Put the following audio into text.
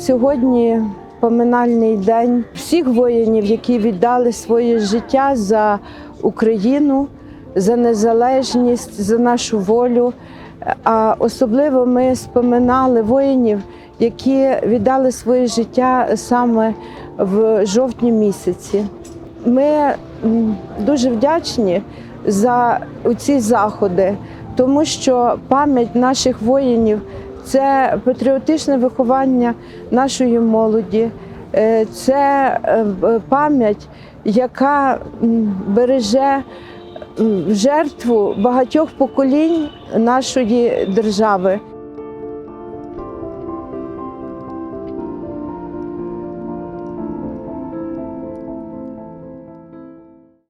Сьогодні поминальний день всіх воїнів, які віддали своє життя за Україну, за незалежність, за нашу волю. А особливо ми споминали воїнів, які віддали своє життя саме в жовтні місяці. Ми дуже вдячні за ці заходи, тому що пам'ять наших воїнів це патріотичне виховання нашої молоді, е, це е, пам'ять, яка береже жертву багатьох поколінь нашої держави.